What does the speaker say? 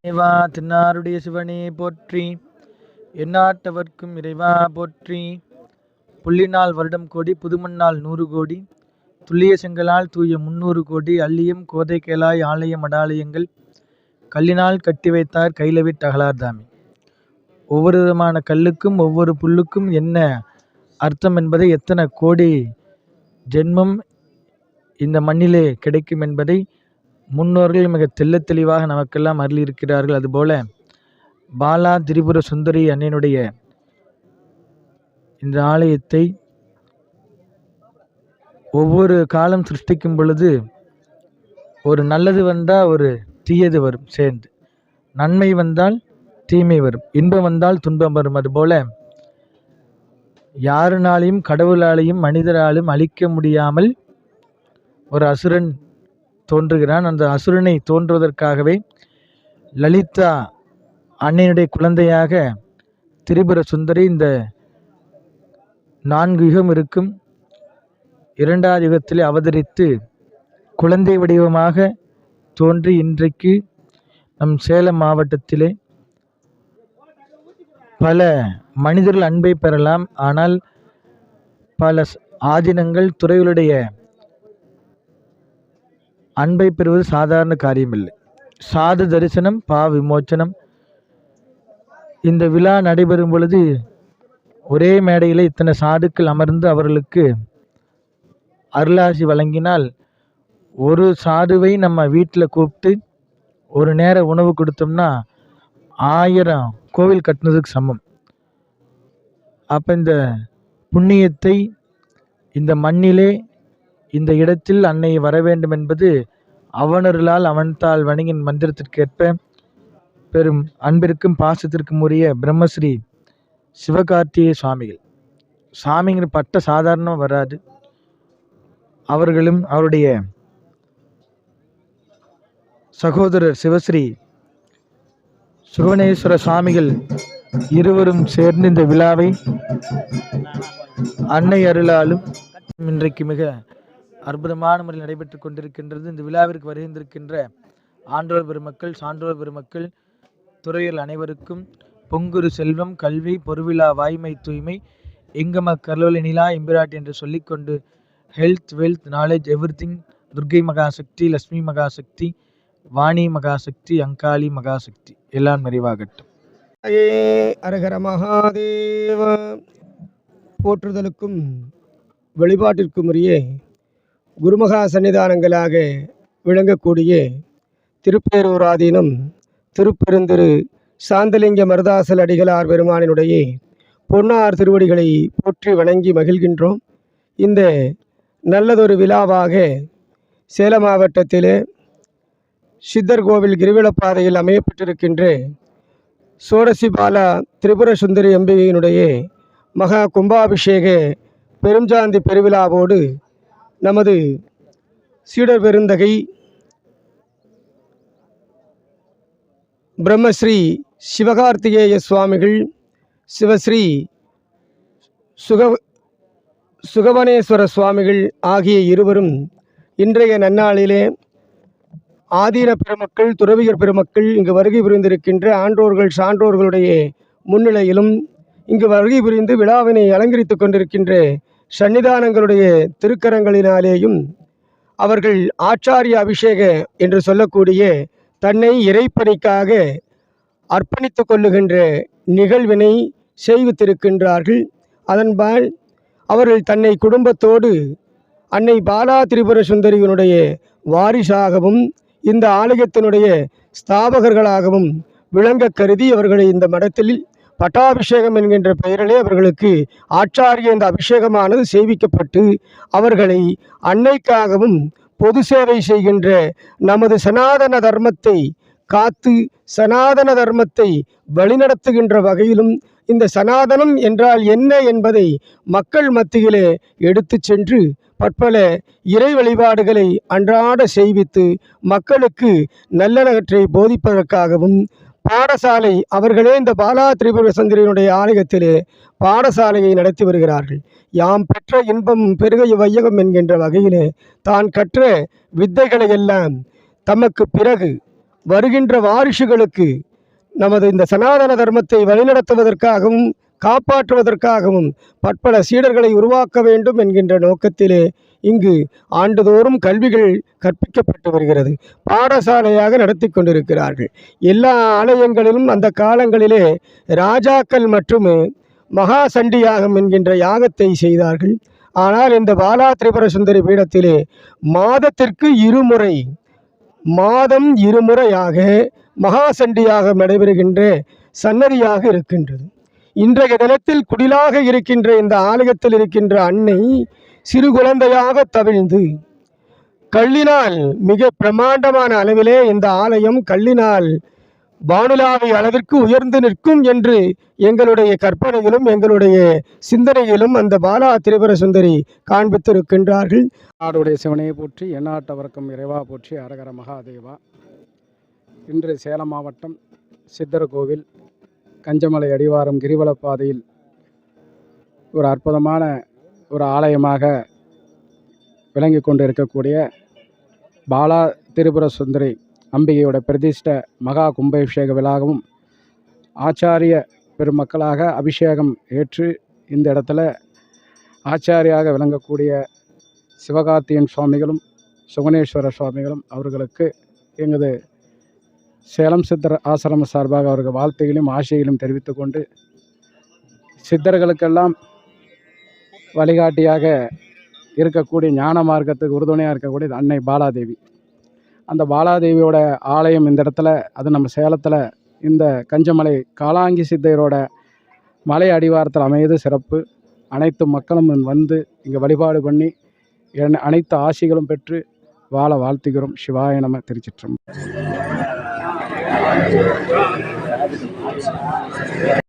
இறைவா தின்னாருடைய சிவனே போற்றி. எந்நாட்டவர்க்கும் இறைவா போற்றி. புள்ளினால் வருடம் கோடி புதுமண்ணால் நூறு கோடி. துல்லிய செங்கலால் தூய முன்னூறு கோடி. அள்ளியம் கோதை கேளாய் ஆலயம் அடாலயங்கள். கல்லினால் கட்டி வைத்தார் கைலவிட் அகலார்தாமி ஒவ்வொரு விதமான கல்லுக்கும் ஒவ்வொரு புல்லுக்கும் என்ன அர்த்தம் என்பதை எத்தனை கோடி ஜென்மம் இந்த மண்ணிலே கிடைக்கும் என்பதை முன்னோர்கள் மிக தெள்ளத் தெளிவாக நமக்கெல்லாம் அருளியிருக்கிறார்கள். அதுபோல பாலா திரிபுர சுந்தரி அன்னையினுடைய இந்த ஆலயத்தை ஒவ்வொரு காலம் சிருஷ்டிக்கும் பொழுது ஒரு நல்லது வந்தால் ஒரு தீயது வரும் சேர்ந்து. நன்மை வந்தால் தீமை வரும். இன்பம் வந்தால் துன்பம் வரும். அதுபோல யாருனாலையும் கடவுளாலையும் மனிதராலும் அழிக்க முடியாமல் ஒரு அசுரன் தோன்றுகிறான். அந்த அசுரனை தோன்றுவதற்காகவே லலிதா அன்னையினுடைய குழந்தையாக திரிபுர சுந்தரி இந்த நான்கு யுகம் இருக்கும். இரண்டாவது யுகத்திலே அவதரித்து குழந்தை வடிவமாக தோன்றி இன்றைக்கு நம் சேலம் மாவட்டத்திலே பல மனிதர்கள் அன்பை பெறலாம். ஆனால் பல ஆதீனங்கள் துறைகளுடைய அன்பை பெறுவது சாதாரண காரியமில்லை. சாது தரிசனம் பா விமோச்சனம். இந்த விழா நடைபெறும் பொழுது ஒரே மேடையில் இத்தனை சாதுக்கள் அமர்ந்து அவர்களுக்கு அருளாசி வழங்கினால் ஒரு சாதுவை நம்ம வீட்டில் கூப்பிட்டு ஒரு நேர உணவு கொடுத்தோம்னா ஆயிரம் கோவில் கட்டினதுக்கு சமம். அப்போ இந்த புண்ணியத்தை இந்த மண்ணிலே இந்த இடத்தில் அன்னை வர வேண்டும் என்பது அவனருளால் அவன்தாள் வணிகின் மந்திரத்திற்கேற்ப பெரும் அன்பிற்கும் பாசத்திற்கும் உரிய பிரம்மஸ்ரீ சிவகார்த்திகேய சுவாமிகள். சாமிங்கிற பட்ட சாதாரணமாக வராது. அவர்களும் அவருடைய சகோதரர் சிவஸ்ரீ சுகவனேஸ்வர சுவாமிகள் இருவரும் சேர்ந்து இந்த விழாவை அன்னை அருளாலும் இன்றைக்கு மிக அற்புதமான முறையில் நடைபெற்று கொண்டிருக்கின்றது. இந்த விழாவிற்கு வருகின்றிருக்கின்ற ஆன்றோர் பெருமக்கள் சான்றோர் பெருமக்கள் துறையர்கள் அனைவருக்கும் பொங்குரு செல்வம் கல்வி பொருவிழா வாய்மை தூய்மை எங்கம கருளொலி நிலா எம்பிராட்டி என்று சொல்லிக்கொண்டு health wealth knowledge every Durgai Mahashakti Lakshmi Mahashakti Vani Mahashakti Angali Mahashakti எல்லாம் நிறைவாகட்டும். அரகர மகாதேவ. போற்றுதலுக்கும் வழிபாட்டிற்கும் உரிய குருமகா சன்னிதானங்களாக விளங்கக்கூடிய திருப்பேரூராதீனம் திருப்பெருந்திரு சாந்தலிங்க மருதாசல் அடிகளார் பெருமானினுடைய பொன்னார் திருவடிகளை போற்றி வணங்கி மகிழ்கின்றோம். இந்த நல்லதொரு விழாவாக சேலம் மாவட்டத்திலே சித்தர் கோவில் கிரிவலப்பாதையில் அமையப்பட்டிருக்கின்ற சோடசிபாலா திரிபுர சுந்தரி அம்பிகையினுடைய மகா கும்பாபிஷேக பெருஞ்சாந்தி பெருவிழாவோடு நமது சீடர் பெருந்தகை பிரம்மஸ்ரீ சிவகார்த்திகேய சுவாமிகள் சிவஸ்ரீ சுக சுகவனேஸ்வர சுவாமிகள் ஆகிய இருவரும் இன்றைய நன்னாளிலே ஆதீன பெருமக்கள் துறவியர் பெருமக்கள் இங்கு வருகை புரிந்திருக்கின்ற ஆன்றோர்கள் சான்றோர்களுடைய முன்னிலையிலும் இங்கு வருகை புரிந்து விழாவினை அலங்கரித்துக் கொண்டிருக்கின்ற சன்னிதானங்களுடைய திருக்கரங்களினாலேயும் அவர்கள் ஆச்சாரிய அபிஷேக என்று சொல்லக்கூடிய தன்னை இறைப்பணிக்காக அர்ப்பணித்து கொள்ளுகின்ற நிகழ்வினை செய்வித்திருக்கின்றார்கள். அதன்பால் அவர்கள் தன்னை குடும்பத்தோடு அன்னை பாலா திரிபுர சுந்தரியினுடைய வாரிசாகவும் இந்த ஆலயத்தினுடைய ஸ்தாபகர்களாகவும் விளங்க கருதி அவர்களை இந்த மடத்தில் பட்டாபிஷேகம் என்கின்ற பெயரிலே அவர்களுக்கு ஆச்சாரிய இந்த அபிஷேகமானது சேவிக்கப்பட்டு அவர்களை அன்னைக்காகவும் பொது சேவை செய்கின்ற நமது சனாதன தர்மத்தை காத்து சனாதன தர்மத்தை வழிநடத்துகின்ற வகையிலும் இந்த சனாதனம் என்றால் என்ன என்பதை மக்கள் மத்தியிலே எடுத்து சென்று பற்பல இறை வழிபாடுகளை அன்றாட செய்வித்து மக்களுக்கு நல்லனவற்றை போதிப்பதற்காகவும் பாடசாலை அவர்களே இந்த பாலா திரிபுர ஆலயத்திலே பாடசாலையை நடத்தி வருகிறார்கள். யாம் பெற்ற இன்பம் பெருகைய வையகம் என்கின்ற வகையிலே தான் கற்ற வித்தைகளை எல்லாம் தமக்கு பிறகு வருகின்ற வாரிசுகளுக்கு நமது இந்த சனாதன தர்மத்தை வழிநடத்துவதற்காகவும் காப்பாற்றுவதற்காகவும் பற்பல சீடர்களை உருவாக்க வேண்டும் என்கின்ற நோக்கத்திலே இங்கு ஆண்டுதோறும் கல்விகள் கற்பிக்கப்பட்டு வருகிறது. பாடசாலையாக நடத்தி கொண்டிருக்கிறார்கள். எல்லா ஆலயங்களிலும் அந்த காலங்களிலே ராஜாக்கள் மற்றும் மகா சண்டி யாகம் என்கின்ற யாகத்தை செய்தார்கள். ஆனால் இந்த பாலா திரிபுர சுந்தரி பீடத்திலே மாதத்திற்கு இருமுறை மாதம் இருமுறையாக மகா சண்டி நடைபெறுகின்ற சன்னதியாக இருக்கின்றது. இன்றைய தினத்தில் குடிலாக இருக்கின்ற இந்த ஆலயத்தில் இருக்கின்ற அன்னை சிறு குழந்தையாக தவிழ்ந்து கல்லினால் மிக பிரமாண்டமான அளவிலே இந்த ஆலயம் கல்லினால் வானுலாவை அளவிற்கு உயர்ந்து நிற்கும் என்று எங்களுடைய கற்பனையிலும் எங்களுடைய சிந்தனையிலும் அந்த பாலா திரிபுர சுந்தரி காண்பித்திருக்கின்றார்கள். நாடுடைய சிவனையை போற்றி எண்ணாட்டவர்க்கும் இறைவா போற்றி அரகர மகாதேவா. இன்று சேலம் மாவட்டம் சித்தர் கோவில் கஞ்சமலை அடிவாரம் கிரிவலப் பாதையில் ஒரு அற்புதமான ஒரு ஆலயமாக விளங்கி கொண்டு இருக்கக்கூடிய பாலா திரிபுர சுந்தரி அம்பிகையோட பிரதிஷ்ட மகா கும்பாபிஷேக விழாவும் ஆச்சாரிய பெருமக்களாக அபிஷேகம் ஏற்று இந்த இடத்துல ஆச்சாரியாக விளங்கக்கூடிய சிவகார்த்தியன் சுவாமிகளும் சுகுணேஸ்வர சுவாமிகளும் அவர்களுக்கு எங்களது சேலம் சித்தர் ஆசிரம சார்பாக அவர்கள் வாழ்த்துகளையும் ஆசைகளையும் தெரிவித்து கொண்டு சித்தர்களுக்கெல்லாம் வழிகாட்டியாக இருக்கக்கூடிய ஞான மார்க்கத்துக்கு உறுதுணையாக இருக்கக்கூடிய அன்னை பாலாதேவி. அந்த பாலாதேவியோட ஆலயம் இந்த இடத்துல அது நம்ம சேலத்தில் இந்த கஞ்சமலை காலாங்கி சித்தையரோட மலை அடிவாரத்தில் அமையது சிறப்பு. அனைத்து மக்களும் வந்து இங்கே வழிபாடு பண்ணி என் அனைத்து ஆசிகளும் பெற்று வாழ வாழ்த்துகிறோம். சிவாய நம திருச்சிற்றம்